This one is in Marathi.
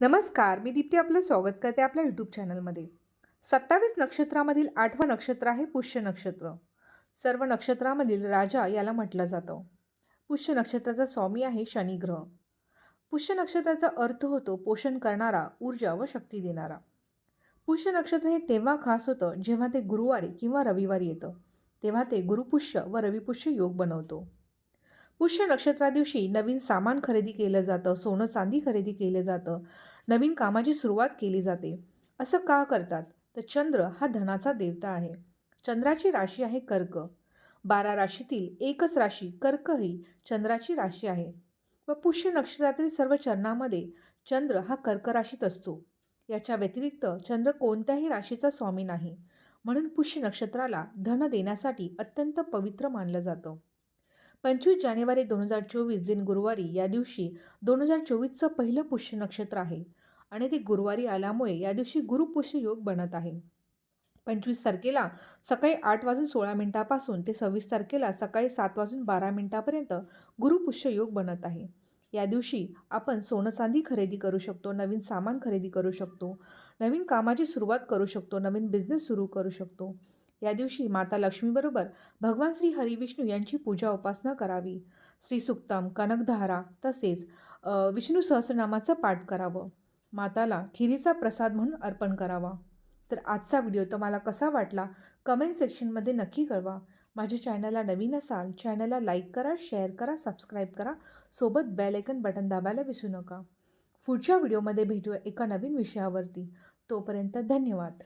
नमस्कार मी दीप्ती आपलं स्वागत करते आपल्या यूट्यूब चॅनलमध्ये सत्तावीस नक्षत्रामधील आठवं नक्षत्र आहे पुष्य नक्षत्र. सर्व नक्षत्रामधील राजा याला म्हटलं जातं. पुष्य नक्षत्राचा स्वामी आहे शनिग्रह पुष्य नक्षत्राचा अर्थ होतो पोषण करणारा ऊर्जा व शक्ती देणारा. पुष्य नक्षत्र हे तेव्हा खास होतं जेव्हा ते गुरुवारी किंवा रविवारी येतं. तेव्हा ते गुरुपुष्य व रविपुष्य योग बनवतो. पुष्य नक्षत्रा दिवशी नवीन सामान खरेदी केलं जातं सोनं चांदी खरेदी केलं जातं नवीन कामाची सुरुवात केली जाते. असं का करतात? तर चंद्र हा धनाचा देवता आहे. चंद्राची राशी आहे कर्क. बारा राशीतील एकच राशी कर्क ही चंद्राची राशी आहे. व पुष्य नक्षत्रातील सर्व चरणामध्ये चंद्र हा कर्क राशीत असतो. याच्या व्यतिरिक्त चंद्र कोणत्याही राशीचा स्वामी नाही. म्हणून पुष्य नक्षत्राला धन देण्यासाठी अत्यंत पवित्र मानलं जातं. पंचवीस जानेवारी दोन हजार चोवीस दिन गुरुवारी या दिवशी दोन हजार चोवीसचं पहिलं पुष्य नक्षत्र आहे आणि ते गुरुवारी आल्यामुळे या दिवशी गुरुपुष्य योग बनत आहे. पंचवीस तारखेला सकाळी आठ वाजून सोळा मिनिटापासून ते सव्वीस तारखेला सकाळी सात वाजून बारा मिनिटापर्यंत गुरुपुष्य योग बनत आहे. या दिवशी आपण सोनं चांदी खरेदी करू शकतो नवीन सामान खरेदी करू शकतो नवीन कामाची सुरुवात करू शकतो नवीन बिझनेस सुरू करू शकतो. या दिवशी माता लक्ष्मीबरोबर भगवान श्री हरिविष्णू यांची पूजा उपासना करावी. श्री सुक्तम कनकधारा तसेच विष्णू सहस्रनामाचं पाठ करावं. माताला खिरीचा प्रसाद म्हणून अर्पण करावा. तर आजचा व्हिडिओ तुम्हाला कसा वाटला कमेंट सेक्शनमध्ये नक्की कळवा. माझ्या चॅनलला नवीन असाल चॅनलला लाईक करा शेअर करा सबस्क्राईब करा. सोबत बेल आयकन बटन दाबायला विसरू नका. पुढच्या व्हिडिओमध्ये भेटूया एका नवीन विषयावरती. तोपर्यंत धन्यवाद.